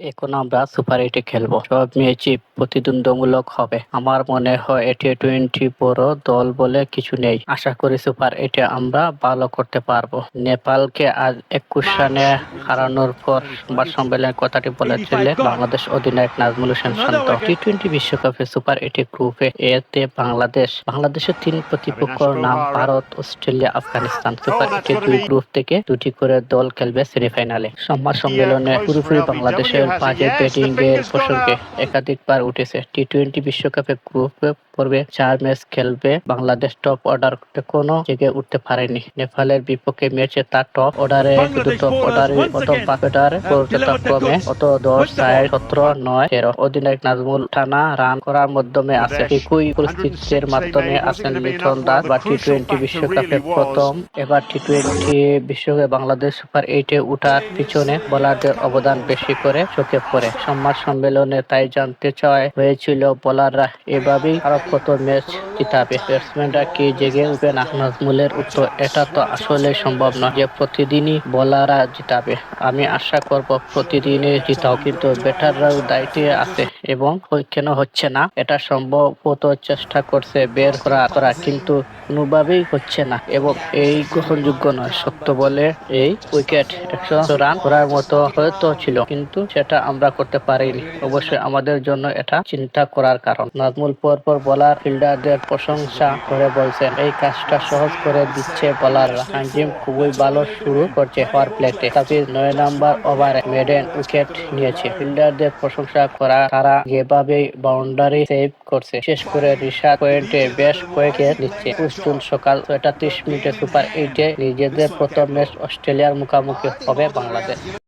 এখন আমরা সুপার এইটে খেলব। সব ম্যাচই প্রতিদ্বন্দ্বমূলক হবে। আমার মনে হয় এটি টোয়েন্টি বড় দল বলে কিছু নেই। আশা করি সুপার এইটে আমরা ভালো করতে পারব। নেপালকে আজ একুশ রানে হারানোর পর সংবাদ সম্মেলনে কথাটি বলেছিলেন বাংলাদেশ অধিনায়ক নাজমুল হোসেন শান্ত। টি টোয়েন্টি বিশ্বকাপে সুপার এইটে গ্রুপে এতে বাংলাদেশ। বাংলাদেশের তিন প্রতিপক্ষর নাম ভারত, অস্ট্রেলিয়া, আফগানিস্তান। সুপার এইটে দুই গ্রুপ থেকে দুটি করে দল খেলবে সেমিফাইনালে। সংবাদ সম্মেলনে পুরোপুরি বাংলাদেশের বাজে ব্যাটিং এর প্রসঙ্গে একাধিকবার উঠেছে। টি টোয়েন্টি বিশ্বকাপে গ্রুপ পর্বে চার ম্যাচ খেলবে বাংলাদেশ টপ অর্ডার কোনো জেগে উঠতে পারেনি। নেপালের বিপক্ষে ম্যাচে তার টপ অর্ডারে শুধু টপ অর্ডারে কত পাঁচ ব্যাটার ক্রমে কত দশ চার সতেরো নয় তেরো। অধিনায়ক নাজমুল টানা রান করার মাধ্যমে আছে একই পরিস্থিতির মাধ্যমে আছেন মিঠন দাস বা টি টোয়েন্টি বিশ্বকাপে প্রথম। এবার টি টোয়েন্টি বিশ্বকাপে বাংলাদেশ সুপার এইটে উঠার পিছনে বোলারদের অবদান বেশি করে চোখে পড়ে। সংবাদ সম্মেলনে তাই জানতে চায় হয়েছিল বোলাররা এভাবেই আরও কত ম্যাচ। জিতাবে ব্যাটসম্যানরা কি জেগে উঠবে নাজমুলের উত্তর, এটা তো আসলে সম্ভব নয় যে প্রতিদিনই বোলাররা জিতাবে। আমি আশা করব প্রতিদিনই জিতাও, কিন্তু ব্যাটাররাও দায়িত্বে আছে এবং কেন হচ্ছে না? এটা সম্ভবত চেষ্টা করছে বের করা করা, কিন্তু কোনোভাবেই হচ্ছে না এবং এই গ্রহণযোগ্য নয়। সত্য বলে এই উইকেট একশো রান করার মতো হয়তো ছিল, কিন্তু সেটা আমরা করতে পারিনি। অবশ্যই আমাদের জন্য এটা চিন্তা করার কারণ। নাজমুল পর পর বলার, ফিল্ডারদের প্রশংসা করে বলছেন, এই কাজটা সহজ করে দিচ্ছে বলাররা তানজিম খুবই ভালো শুরু করছে পাওয়ার প্লেতে তাফিজ নয় নাম্বার ওভারে মেডেন উইকেট নিয়েছে। ফিল্ডারদের প্রশংসা করা, তারা যেভাবে বাউন্ডারি সেভ করছে শেষ করে রিশাদ পয়েন্টে বেশ কয়েক নিচ্ছে। পুস্তুল সকাল ছয়টা ত্রিশ মিনিটে সুপার এইটে নিজেদের প্রথম ম্যাচ অস্ট্রেলিয়ার মুখোমুখি হবে বাংলাদেশ।